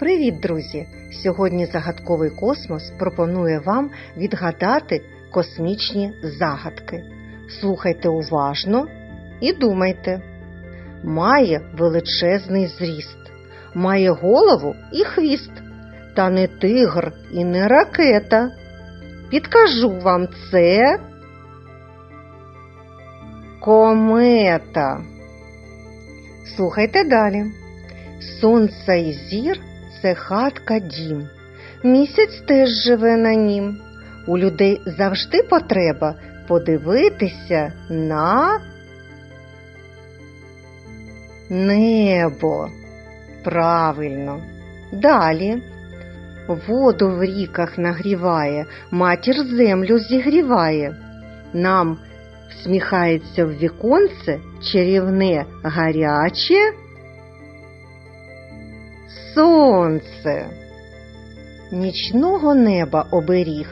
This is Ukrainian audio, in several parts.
Привіт, друзі! Сьогодні загадковий космос пропонує вам відгадати космічні загадки. Слухайте уважно і думайте. Має величезний зріст, має голову і хвіст, та не тигр і не ракета. Підкажу вам це комета. Слухайте далі. Сонце і зір це хатка дім. Місяць теж живе на нім. У людей завжди потреба подивитися на небо. Правильно. Далі. Воду в ріках нагріває, матір землю зігріває. Нам всміхається в віконце чарівне гаряче сонце. Нічного неба оберіг,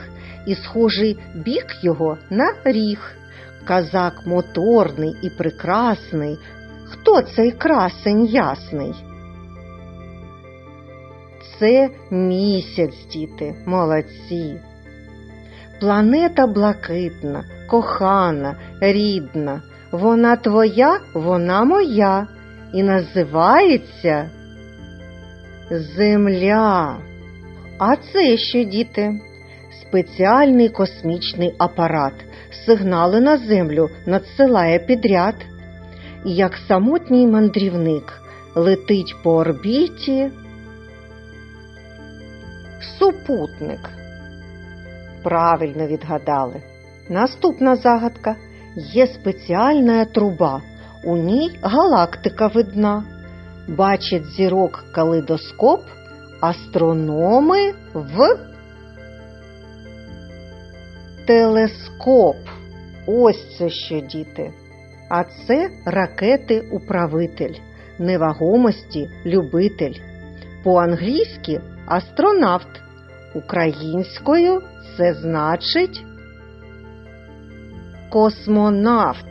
і схожий бік його на ріг. Казак моторний і прекрасний. Хто цей красень ясний? Це місяць, діти, молодці. Планета блакитна, кохана, рідна. Вона твоя, вона моя. І називається Земля. А це що, діти? Спеціальний космічний апарат сигнали на землю надсилає підряд. Як самотній мандрівник летить по орбіті супутник. Правильно відгадали. Наступна загадка. Є спеціальна труба, у ній галактика видна. Бачить зірок калейдоскоп, астрономи в телескоп. Ось це що, діти. А це ракети-управитель, невагомості любитель. По-англійськи астронавт. Українською це значить космонавт.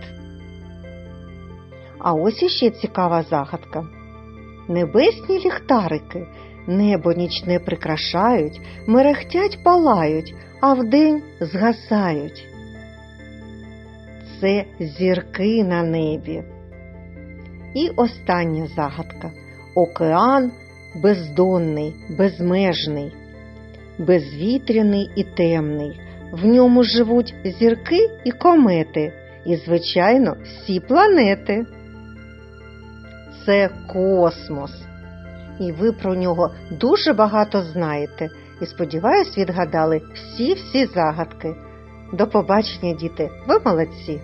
А ось іще цікава загадка. Небесні ліхтарики небо нічне прикрашають, мерехтять палають, а вдень згасають. Це зірки на небі. І остання загадка. Океан бездонний, безмежний, безвітряний і темний. В ньому живуть зірки і комети, і, звичайно, всі планети. Це космос. І ви про нього дуже багато знаєте. І сподіваюсь, відгадали всі-всі загадки. До побачення, діти! Ви молодці!